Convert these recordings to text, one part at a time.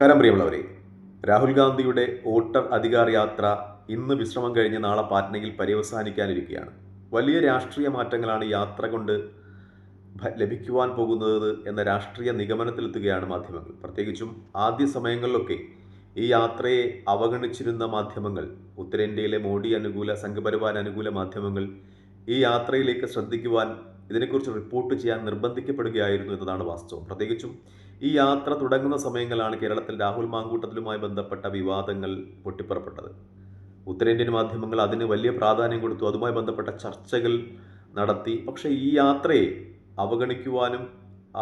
നമസ്കാരം പ്രിയമുള്ളവരെ. രാഹുൽ ഗാന്ധിയുടെ വോട്ടർ അധികാർ യാത്ര ഇന്ന് വിശ്രമം കഴിഞ്ഞ് നാളെ പാറ്റ്നയിൽ പര്യവസാനിക്കാനിരിക്കുകയാണ്. വലിയ രാഷ്ട്രീയ മാറ്റങ്ങളാണ് യാത്ര കൊണ്ട് ലഭിക്കുവാൻ പോകുന്നത് എന്ന രാഷ്ട്രീയ നിഗമനത്തിലെത്തുകയാണ് മാധ്യമങ്ങൾ. പ്രത്യേകിച്ചും ആദ്യ സമയങ്ങളിലൊക്കെ ഈ യാത്രയെ അവഗണിച്ചിരുന്ന മാധ്യമങ്ങൾ ഉത്തരേന്ത്യയിലെ മോഡി അനുകൂല സംഘപരിവാർ അനുകൂല മാധ്യമങ്ങൾ ഈ യാത്രയിലേക്ക് ശ്രദ്ധിക്കുവാൻ ഇതിനെക്കുറിച്ച് റിപ്പോർട്ട് ചെയ്യാൻ നിർബന്ധിക്കപ്പെടുകയായിരുന്നു എന്നതാണ് വാസ്തവം. പ്രത്യേകിച്ചും ഈ യാത്ര തുടങ്ങുന്ന സമയങ്ങളാണ് കേരളത്തിൽ രാഹുൽ മാങ്കൂട്ടത്തിലുമായി ബന്ധപ്പെട്ട വിവാദങ്ങൾ പൊട്ടിപ്പുറപ്പെട്ടത്. ഉത്തരേന്ത്യൻ മാധ്യമങ്ങൾ അതിന് വലിയ പ്രാധാന്യം കൊടുത്തു. അതുമായി ബന്ധപ്പെട്ട ചർച്ചകൾ നടത്തി. പക്ഷേ ഈ യാത്രയെ അവഗണിക്കുവാനും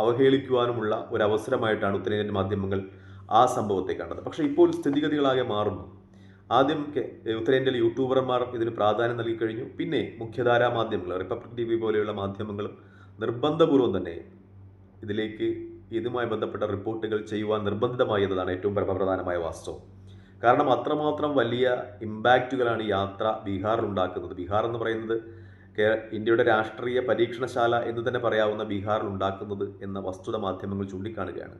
അവഹേളിക്കുവാനുമുള്ള ഒരു അവസരമായിട്ടാണ് ഉത്തരേന്ത്യൻ മാധ്യമങ്ങൾ ആ സംഭവത്തെ കണ്ടത്. പക്ഷേ ഇപ്പോൾ സ്ഥിതിഗതികളാകെ മാറുന്നു. ആദ്യം ഉത്തരേന്ത്യയിലെ യൂട്യൂബർമാർ ഇതിന് പ്രാധാന്യം നൽകി കഴിഞ്ഞു. പിന്നെ മുഖ്യധാരാ മാധ്യമങ്ങൾ റിപ്പബ്ലിക് ടി വി പോലെയുള്ള മാധ്യമങ്ങളും നിർബന്ധപൂർവം തന്നെ ഇതിലേക്ക് ഇതുമായി ബന്ധപ്പെട്ട റിപ്പോർട്ടുകൾ ചെയ്യുവാൻ നിർബന്ധിതമായി എന്നതാണ് ഏറ്റവും പരമപ്രധാനമായ വാസ്തവം. കാരണം അത്രമാത്രം വലിയ ഇമ്പാക്റ്റുകളാണ് യാത്ര ബീഹാറിൽ ഉണ്ടാക്കുന്നത്. ബീഹാർ എന്ന് പറയുന്നത് ഇന്ത്യയുടെ രാഷ്ട്രീയ പരീക്ഷണശാല എന്ന് തന്നെ പറയാവുന്ന ബീഹാറിൽ ഉണ്ടാക്കുന്നത് എന്ന വസ്തുത മാധ്യമങ്ങൾ ചൂണ്ടിക്കാണുകയാണ്.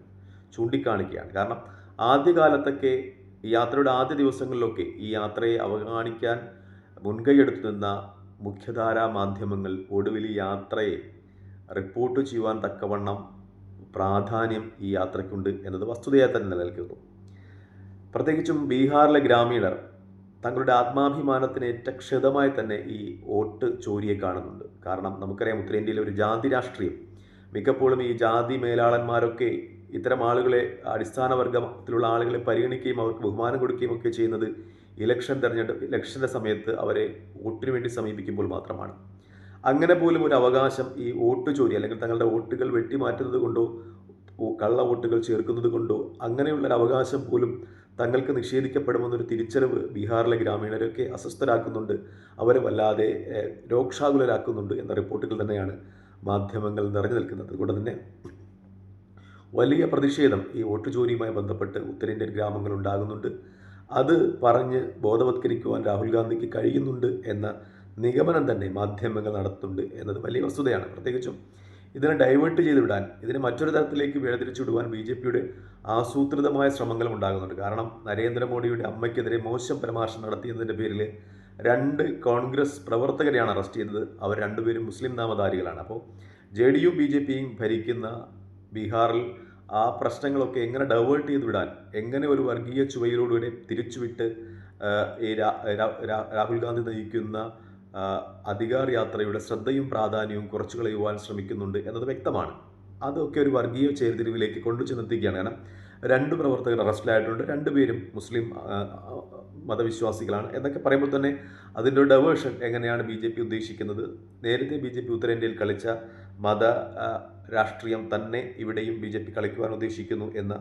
ചൂണ്ടിക്കാണിക്കുകയാണ് കാരണം ആദ്യകാലത്തൊക്കെ ഈ യാത്രയുടെ ആദ്യ ദിവസങ്ങളിലൊക്കെ ഈ യാത്രയെ അവഗണിക്കാൻ മുൻകൈയെടുത്തു നിന്ന മുഖ്യധാരാ മാധ്യമങ്ങൾ ഒടുവിൽ യാത്രയെ റിപ്പോർട്ട് ചെയ്യുവാൻ തക്കവണ്ണം പ്രാധാന്യം ഈ യാത്രയ്ക്കുണ്ട് എന്നത് വസ്തുതയായി തന്നെ നിലനിൽക്കുന്നു. പ്രത്യേകിച്ചും ബീഹാറിലെ ഗ്രാമീണർ തങ്ങളുടെ ആത്മാഭിമാനത്തിന് ഏറ്റ ക്ഷതമായി തന്നെ ഈ വോട്ട് ചോരിയെ കാണുന്നുണ്ട്. കാരണം നമുക്കറിയാം ഉത്തരേന്ത്യയിലെ ഒരു ജാതി രാഷ്ട്രീയം മിക്കപ്പോഴും ഈ ജാതി മേലാളന്മാരൊക്കെ ഇത്തരം ആളുകളെ അടിസ്ഥാന വർഗത്തിലുള്ള ആളുകളെ പരിഗണിക്കുകയും അവർക്ക് ബഹുമാനം കൊടുക്കുകയും ഒക്കെ ചെയ്യുന്നത് ഇലക്ഷൻ തെരഞ്ഞെടുപ്പ് ഇലക്ഷന്റെ സമയത്ത് അവരെ വോട്ടിനു വേണ്ടി സമീപിക്കുമ്പോൾ മാത്രമാണ്. അങ്ങനെ പോലും ഒരു അവകാശം ഈ വോട്ട് ചോരി അല്ലെങ്കിൽ തങ്ങളുടെ വോട്ടുകൾ വെട്ടിമാറ്റുന്നത് കൊണ്ടോ കള്ള വോട്ടുകൾ ചേർക്കുന്നത് കൊണ്ടോ അങ്ങനെയുള്ള ഒരു അവകാശം പോലും തങ്ങൾക്ക് നിഷേധിക്കപ്പെടുമെന്നൊരു തിരിച്ചറിവ് ബീഹാറിലെ ഗ്രാമീണരൊക്കെ അസ്വസ്ഥരാക്കുന്നുണ്ട്. അവരെ വല്ലാതെ രോക്ഷാകുലരാക്കുന്നുണ്ട് എന്ന റിപ്പോർട്ടുകൾ തന്നെയാണ് മാധ്യമങ്ങൾ നിറഞ്ഞു നിൽക്കുന്നത്. അതുകൊണ്ട് തന്നെ വലിയ പ്രതിഷേധം ഈ വോട്ട് ചോരിയുമായി ബന്ധപ്പെട്ട് ഉത്തരേന്ത്യൻ ഗ്രാമങ്ങൾ ഉണ്ടാകുന്നുണ്ട്. അത് പറഞ്ഞ് ബോധവത്കരിക്കുവാൻ രാഹുൽ ഗാന്ധിക്ക് കഴിയുന്നുണ്ട് എന്ന നിഗമനം തന്നെ മാധ്യമങ്ങൾ നടത്തുന്നുണ്ട് എന്നത് വലിയ വസ്തുതയാണ്. പ്രത്യേകിച്ചും ഇതിനെ ഡൈവേർട്ട് ചെയ്ത് വിടാൻ ഇതിനെ മറ്റൊരു തരത്തിലേക്ക് വേർതിരിച്ചു വിടുവാൻ ബി ജെ പിയുടെ ആസൂത്രിതമായ ശ്രമങ്ങളും ഉണ്ടാകുന്നുണ്ട്. കാരണം നരേന്ദ്രമോദിയുടെ അമ്മയ്ക്കെതിരെ മോശം പരാമർശം നടത്തിയതിന്റെ പേരിൽ രണ്ട് കോൺഗ്രസ് പ്രവർത്തകരെയാണ് അറസ്റ്റ് ചെയ്തത്. അവർ രണ്ടുപേരും മുസ്ലിം നാമധാരികളാണ്. അപ്പോൾ J D U B J പിയും ഭരിക്കുന്ന ബീഹാറിൽ ആ പ്രശ്നങ്ങളൊക്കെ എങ്ങനെ ഡൈവേർട്ട് ചെയ്ത് വിടാൻ എങ്ങനെ ഒരു വർഗീയ ചുവയിലൂടെ തിരിച്ചുവിട്ട് രാഹുൽ ഗാന്ധി നയിക്കുന്ന അധികാർ യാത്രയുടെ ശ്രദ്ധയും പ്രാധാന്യവും കുറച്ചു കളയുവാൻ ശ്രമിക്കുന്നുണ്ട് എന്നത് വ്യക്തമാണ്. അതൊക്കെ ഒരു വർഗീയ ചേരിതിരിവിലേക്ക് കൊണ്ടു ചെന്നെത്തിക്കുകയാണ് കാരണം രണ്ട് പ്രവർത്തകർ അറസ്റ്റിലായിട്ടുണ്ട്. രണ്ടുപേരും മുസ്ലിം മതവിശ്വാസികളാണ്. എന്നൊക്കെ പറയുമ്പോൾ തന്നെ അതിന്റെ ഒരു ഡവേർഷൻ എങ്ങനെയാണ് ബി ജെ പി ഉദ്ദേശിക്കുന്നത്? നേരത്തെ ബി ജെ പി ഉത്തരേന്ത്യയിൽ കളിച്ച മത രാഷ്ട്രീയം തന്നെ ഇവിടെയും ബി ജെ പി കളിക്കുവാൻ ഉദ്ദേശിക്കുന്നു എന്ന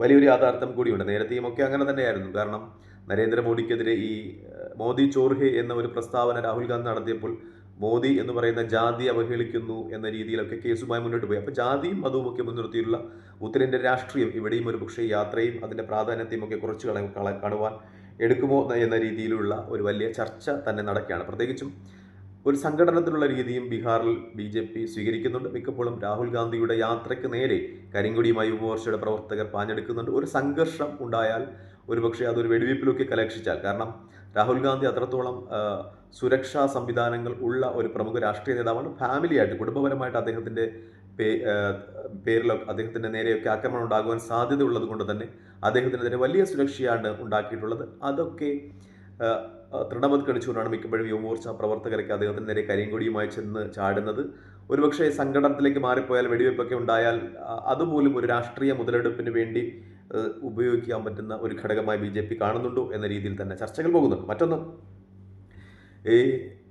വലിയൊരു യാഥാർത്ഥ്യം കൂടിയുണ്ട്. നേരത്തെയും ഒക്കെ അങ്ങനെ തന്നെയായിരുന്നു. കാരണം നരേന്ദ്രമോദിക്കെതിരെ ഈ മോദി ചോർഹെ എന്ന ഒരു പ്രസ്താവന രാഹുൽ ഗാന്ധി നടത്തിയപ്പോൾ മോദി എന്ന് പറയുന്ന ജാതി അവഹേളിക്കുന്നു എന്ന രീതിയിലൊക്കെ കേസുമായി മുന്നോട്ട് പോയി. അപ്പോൾ ജാതിയും മതവും ഒക്കെ മുൻനിർത്തിയുള്ള ഉത്തരേന്ത്യൻ രാഷ്ട്രീയം ഇവിടെയും ഒരു പക്ഷേ യാത്രയും അതിന്റെ പ്രാധാന്യത്തെയും ഒക്കെ കുറച്ച് കള- കാണുവാൻ എടുക്കുമോ എന്ന രീതിയിലുള്ള ഒരു വലിയ ചർച്ച തന്നെ നടക്കുകയാണ്. പ്രത്യേകിച്ചും ഒരു സംഘടനത്തിലുള്ള രീതിയും ബീഹാറിൽ ബി ജെ പി സ്വീകരിക്കുന്നുണ്ട്. മിക്കപ്പോഴും രാഹുൽ ഗാന്ധിയുടെ യാത്രയ്ക്ക് നേരെ കരിങ്കുടിയുമായി യുവമോർച്ചയുടെ പ്രവർത്തകർ പാഞ്ഞെടുക്കുന്നുണ്ട്. ഒരു സംഘർഷം ഉണ്ടായാൽ ഒരുപക്ഷെ അതൊരു വെടിവയ്പ്പിലൊക്കെ കലക്ഷിച്ചാൽ. കാരണം രാഹുൽ ഗാന്ധി അത്രത്തോളം സുരക്ഷാ സംവിധാനങ്ങൾ ഉള്ള ഒരു പ്രമുഖ രാഷ്ട്രീയ നേതാവാണ്. ഫാമിലിയായിട്ട് കുടുംബപരമായിട്ട് അദ്ദേഹത്തിന്റെ പേ പേരിലോ അദ്ദേഹത്തിന്റെ നേരെയൊക്കെ ആക്രമണം ഉണ്ടാകുവാൻ സാധ്യത ഉള്ളത് കൊണ്ട് തന്നെ അദ്ദേഹത്തിനെതിരെ വലിയ സുരക്ഷയാണ് ഉണ്ടാക്കിയിട്ടുള്ളത്. അതൊക്കെ തൃണമത് കണിച്ചുകൊണ്ടാണ് മിക്കപ്പോഴും യുവമോർച്ച പ്രവർത്തകരൊക്കെ അദ്ദേഹത്തിന് നേരെ കരിങ്കൊടിയുമായി ചെന്ന് ചാടുന്നത്. ഒരുപക്ഷെ സംഘടനത്തിലേക്ക് മാറിപ്പോയാൽ വെടിവെപ്പൊക്കെ ഉണ്ടായാൽ അതുപോലും ഒരു രാഷ്ട്രീയ മുതലെടുപ്പിന് വേണ്ടി ഉപയോഗിക്കാൻ പറ്റുന്ന ഒരു ഘടകമായി ബി ജെ പി കാണുന്നുണ്ടോ എന്ന രീതിയിൽ തന്നെ ചർച്ചകൾ പോകുന്നുണ്ട് മറ്റൊന്ന് ഈ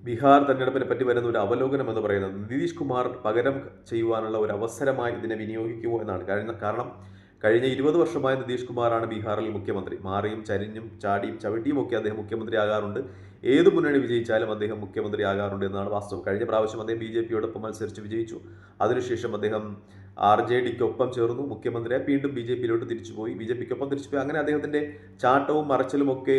ബീഹാർ തെരഞ്ഞെടുപ്പിനെ പറ്റി വരുന്ന ഒരു അവലോകനം എന്ന് പറയുന്നത് നിതീഷ് കുമാർ പകരം ചെയ്യുവാനുള്ള ഒരു അവസരമായി ഇതിനെ വിനിയോഗിക്കുമോ എന്നാണ്. കഴിഞ്ഞ കാരണം കഴിഞ്ഞ ഇരുപത് വർഷമായി നിതീഷ് കുമാറാണ് ബീഹാറിൽ മുഖ്യമന്ത്രി. മാറിയും ചരിഞ്ഞും ചാടിയും ചവിട്ടിയും ഒക്കെ അദ്ദേഹം മുഖ്യമന്ത്രി ആകാറുണ്ട്. ഏത് മുന്നണി വിജയിച്ചാലും അദ്ദേഹം മുഖ്യമന്ത്രി ആകാറുണ്ട് എന്നാണ് വാസ്തവം. കഴിഞ്ഞ പ്രാവശ്യം അദ്ദേഹം ബി ജെ പിയോടൊപ്പം മത്സരിച്ച് വിജയിച്ചു. അതിനുശേഷം അദ്ദേഹം ആർ ജെ ഡിക്കൊപ്പം ചേർന്നു. മുഖ്യമന്ത്രിയായി വീണ്ടും ബി ജെ പിയിലോട്ട് തിരിച്ചുപോയി. ബി ജെ പിക്കൊപ്പം തിരിച്ചുപോയി. അങ്ങനെ അദ്ദേഹത്തിന്റെ ചാട്ടവും മറച്ചിലും ഒക്കെ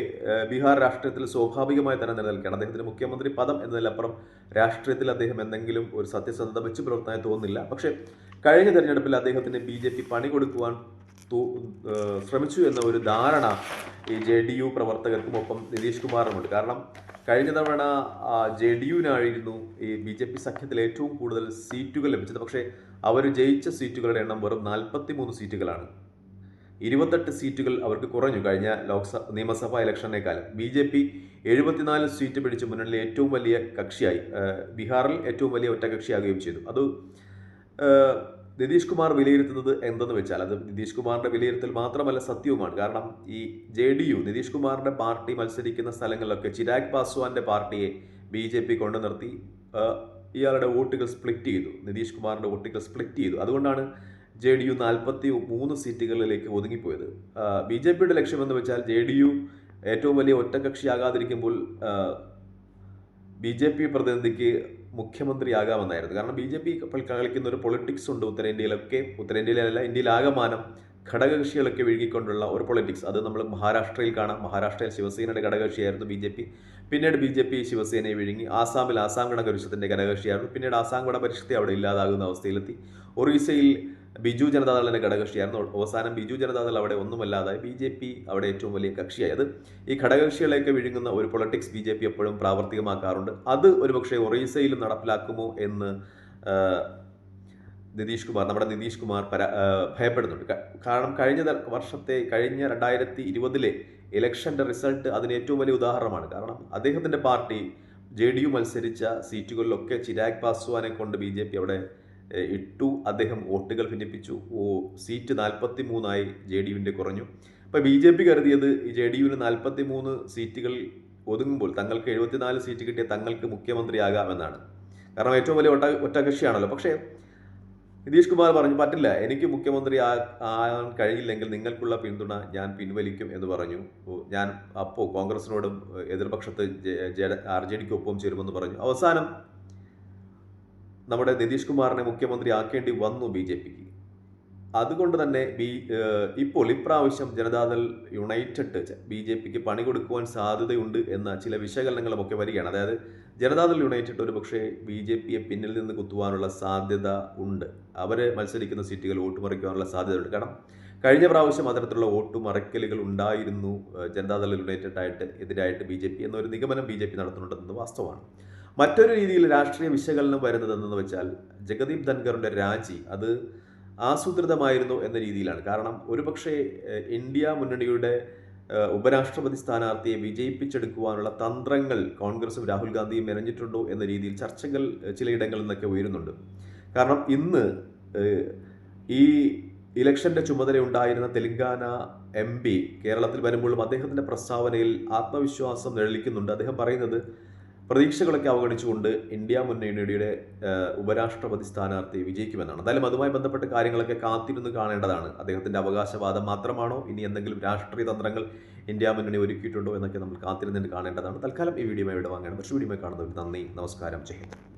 ബീഹാർ രാഷ്ട്രീയത്തിൽ സ്വാഭാവികമായി തന്നെ നിലനിൽക്കുകയാണ്. അദ്ദേഹത്തിന് മുഖ്യമന്ത്രി പദം എന്നതിലപ്പുറം രാഷ്ട്രീയത്തിൽ അദ്ദേഹം എന്തെങ്കിലും ഒരു സത്യസന്ധത വെച്ച് പുലർത്താൻ തോന്നുന്നില്ല. പക്ഷേ കഴിഞ്ഞ തെരഞ്ഞെടുപ്പിൽ അദ്ദേഹത്തിന് ബി ജെ പി പണി കൊടുക്കുവാൻ ശ്രമിച്ചു എന്ന ഒരു ധാരണ ഈ ജെ ഡി യു പ്രവർത്തകർക്കും ഒപ്പം നിതീഷ് കുമാറിനുമുണ്ട്. കാരണം കഴിഞ്ഞ തവണ ജെ ഡി യുവിനായിരുന്നു ഈ ബി ജെ പി സഖ്യത്തിൽ ഏറ്റവും കൂടുതൽ സീറ്റുകൾ ലഭിച്ചത്. പക്ഷേ അവർ ജയിച്ച സീറ്റുകളുടെ എണ്ണം വെറും നാൽപ്പത്തി മൂന്ന് സീറ്റുകളാണ്. ഇരുപത്തെട്ട് സീറ്റുകൾ അവർക്ക് കുറഞ്ഞു. കഴിഞ്ഞ ലോക്സഭ നിയമസഭാ ഇലക്ഷനേക്കാളും ബി ജെ പി എഴുപത്തിനാല് സീറ്റ് പിടിച്ച് മുന്നണിയിലെ ഏറ്റവും വലിയ കക്ഷിയായി ബീഹാറിൽ ഏറ്റവും വലിയ ഒറ്റകക്ഷിയാകുകയും ചെയ്തു. അത് നിതീഷ് കുമാർ വിലയിരുത്തുന്നത് എന്തെന്ന് വെച്ചാൽ അത് നിതീഷ് കുമാറിന്റെ വിലയിരുത്തൽ മാത്രമല്ല സത്യവുമാണ്. കാരണം ഈ ജെ ഡി യു നിതീഷ് കുമാറിന്റെ പാർട്ടി മത്സരിക്കുന്ന സ്ഥലങ്ങളിലൊക്കെ ചിരാഗ് പാസ്വാന്റെ പാർട്ടിയെ ബി ജെ പി കൊണ്ടു നിർത്തി ഇയാളുടെ വോട്ടുകൾ സ്പ്ലിറ്റ് ചെയ്തു. നിതീഷ് കുമാറിന്റെ വോട്ടുകൾ സ്പ്ലിറ്റ് ചെയ്തു. അതുകൊണ്ടാണ് ജെ ഡി യു നാൽപ്പത്തി മൂന്ന് സീറ്റുകളിലേക്ക് ഒതുങ്ങിപ്പോയത്. ബി ജെ പിയുടെ ലക്ഷ്യമെന്ന് വെച്ചാൽ ജെ ഡി യു ഏറ്റവും വലിയ ഒറ്റകക്ഷിയാകാതിരിക്കുമ്പോൾ ബി ജെ പി പ്രതിനിധിക്ക് മുഖ്യമന്ത്രിയാകാമെന്നായിരുന്നു. കാരണം ബി ജെ പി കളിക്കുന്ന ഒരു പൊളിറ്റിക്സ് ഉണ്ട് ഉത്തരേന്ത്യയിലൊക്കെ. ഉത്തരേന്ത്യയിലല്ല ഇന്ത്യയിലാകമാനം ഘടകകക്ഷികളൊക്കെ വിഴുകിക്കൊണ്ടുള്ള ഒരു പൊളിറ്റിക്സ് അത് നമ്മൾ മഹാരാഷ്ട്രയിൽ കാണാം. മഹാരാഷ്ട്രയിൽ ശിവസേനയുടെ ഘടകകക്ഷിയായിരുന്നു ബി ജെ പി. പിന്നീട് ബി ജെ പി ശിവസേനയെ വിഴുങ്ങി. ആസാമിൽ ആസാം ഗണപരിഷത്തിന്റെ ഘടകകക്ഷിയായിരുന്നു. പിന്നീട് ആസാം ഗണപരിഷത്തെ അവിടെ ഇല്ലാതാകുന്ന അവസ്ഥയിലെത്തി. ഒറീസയിൽ ബിജു ജനതാദളിന്റെ ഘടകകക്ഷിയായിരുന്നു. അവസാനം ബിജു ജനതാദൾ അവിടെ ഒന്നുമല്ലാതായി. ബി ജെ പി അവിടെ ഏറ്റവും വലിയ കക്ഷിയായി. അത് ഈ ഘടകകക്ഷികളെയൊക്കെ വിഴുങ്ങുന്ന ഒരു പൊളിറ്റിക്സ് ബി ജെ പി എപ്പോഴും പ്രാവർത്തികമാക്കാറുണ്ട്. അത് ഒരുപക്ഷെ ഒറീസയിലും നടപ്പിലാക്കുമോ എന്ന് നിതീഷ് കുമാർ നമ്മുടെ നിതീഷ് കുമാർ പരാ ഭയപ്പെടുന്നുണ്ട്. കാരണം കഴിഞ്ഞ വർഷത്തെ കഴിഞ്ഞ രണ്ടായിരത്തി ഇരുപതിലെ ഇലക്ഷന്റെ റിസൾട്ട് അതിന് ഏറ്റവും വലിയ ഉദാഹരണമാണ്. കാരണം അദ്ദേഹത്തിന്റെ പാർട്ടി ജെ ഡി യു മത്സരിച്ച സീറ്റുകളിലൊക്കെ ചിരാഗ് പാസ്വാനെ കൊണ്ട് ബി ജെ പി അവിടെ ഇട്ടു. അദ്ദേഹം വോട്ടുകൾ ഭിന്നിപ്പിച്ചു. ഓ സീറ്റ് നാൽപ്പത്തി മൂന്നായി ജെ ഡി യുവിന്റെ കുറഞ്ഞു. അപ്പോൾ ബി ജെ പി കരുതിയത് ഈ ജെ ഡി യുവിന് നാൽപ്പത്തി മൂന്ന് സീറ്റുകൾ ഒതുങ്ങുമ്പോൾ തങ്ങൾക്ക് എഴുപത്തിനാല് സീറ്റ് കിട്ടിയ തങ്ങൾക്ക് മുഖ്യമന്ത്രിയാകാമെന്നാണ് കാരണം ഏറ്റവും വലിയ ഒറ്റ ഒറ്റകക്ഷിയാണല്ലോ. പക്ഷേ നിതീഷ് കുമാർ പറഞ്ഞു പറ്റില്ല എനിക്ക് മുഖ്യമന്ത്രി ആകാൻ കഴിയില്ലെങ്കിൽ നിങ്ങൾക്കുള്ള പിന്തുണ ഞാൻ പിൻവലിക്കും എന്ന് പറഞ്ഞു. ഞാൻ അപ്പോൾ കോൺഗ്രസിനോടും എതിർപക്ഷത്ത് ആർ ജെ ഡിക്കൊപ്പം ചേരുമെന്ന് പറഞ്ഞു. അവസാനം നമ്മുടെ നിതീഷ് കുമാറിനെ മുഖ്യമന്ത്രി ആക്കേണ്ടി വന്നു ബി ജെ പിക്ക്. അതുകൊണ്ട് തന്നെ ബി ഇപ്പോൾ ഇപ്രാവശ്യം ജനതാദൾ യുണൈറ്റഡ് ബി ജെ പിക്ക് പണി കൊടുക്കുവാൻ സാധ്യതയുണ്ട് എന്ന ചില വിശകലനങ്ങളുമൊക്കെ വരികയാണ്. അതായത് ജനതാദൾ യുണൈറ്റഡ് ഒരു പക്ഷേ ബി ജെ പിയെ പിന്നിൽ നിന്ന് കുത്തുവാനുള്ള സാധ്യത ഉണ്ട്. അവർ മത്സരിക്കുന്ന സീറ്റുകൾ വോട്ടുമറിക്കുവാനുള്ള സാധ്യതയുണ്ട്. കാരണം കഴിഞ്ഞ പ്രാവശ്യം അത്തരത്തിലുള്ള വോട്ടുമറയ്ക്കലുകൾ ഉണ്ടായിരുന്നു ജനതാദൾ യുണൈറ്റഡ് ആയിട്ട് എതിരായിട്ട് ബി ജെ പി എന്നൊരു നിഗമനം ബി ജെ പി നടത്തുന്നുണ്ടെന്നത് വാസ്തവമാണ്. മറ്റൊരു രീതിയിൽ രാഷ്ട്രീയ വിശകലനം വരുന്നത് വെച്ചാൽ ജഗദീപ് ധൻഖറിന്റെ രാജി അത് ആസൂത്രിതമായിരുന്നു എന്ന രീതിയിലാണ്. കാരണം ഒരുപക്ഷെ ഇന്ത്യ മുന്നണിയുടെ ഉപരാഷ്ട്രപതി സ്ഥാനാർത്ഥിയെ വിജയിപ്പിച്ചെടുക്കുവാനുള്ള തന്ത്രങ്ങൾ കോൺഗ്രസും രാഹുൽ ഗാന്ധിയും മെനഞ്ഞിട്ടുണ്ടോ എന്ന രീതിയിൽ ചർച്ചകൾ ചിലയിടങ്ങളിൽ നിന്നൊക്കെ ഉയരുന്നുണ്ട്. കാരണം ഇന്ന് ഈ ഇലക്ഷന്റെ ചുമതല ഉണ്ടായിരുന്ന തെലങ്കാന എം പി കേരളത്തിൽ വരുമ്പോഴും അദ്ദേഹത്തിന്റെ പ്രസ്താവനയിൽ ആത്മവിശ്വാസം നിഴലിക്കുന്നുണ്ട്. അദ്ദേഹം പറയുന്നത് പ്രതീക്ഷകളൊക്കെ അവഗണിച്ചുകൊണ്ട് ഇന്ത്യ മുന്നണിയുടെ ഉപരാഷ്ട്രപതി സ്ഥാനാർത്ഥി വിജയിക്കുമെന്നാണ്. എന്തായാലും അതുമായി ബന്ധപ്പെട്ട കാര്യങ്ങളൊക്കെ കാത്തിരുന്ന് കാണേണ്ടതാണ്. അദ്ദേഹത്തിന്റെ അവകാശവാദം മാത്രമാണോ ഇനി എന്തെങ്കിലും രാഷ്ട്രീയ തന്ത്രങ്ങൾ ഇന്ത്യ മുന്നണി ഒരുക്കിയിട്ടുണ്ടോ എന്നൊക്കെ നമ്മൾ കാത്തിരുന്നിട്ട് കാണേണ്ടതാണ്. തൽക്കാലം ഈ വീഡിയോ ഇവിടെ വാങ്ങണം പക്ഷേ വീഡിയോ കാണുന്നവർ നന്ദി നമസ്കാരം ജയ് ഹിന്ദ്.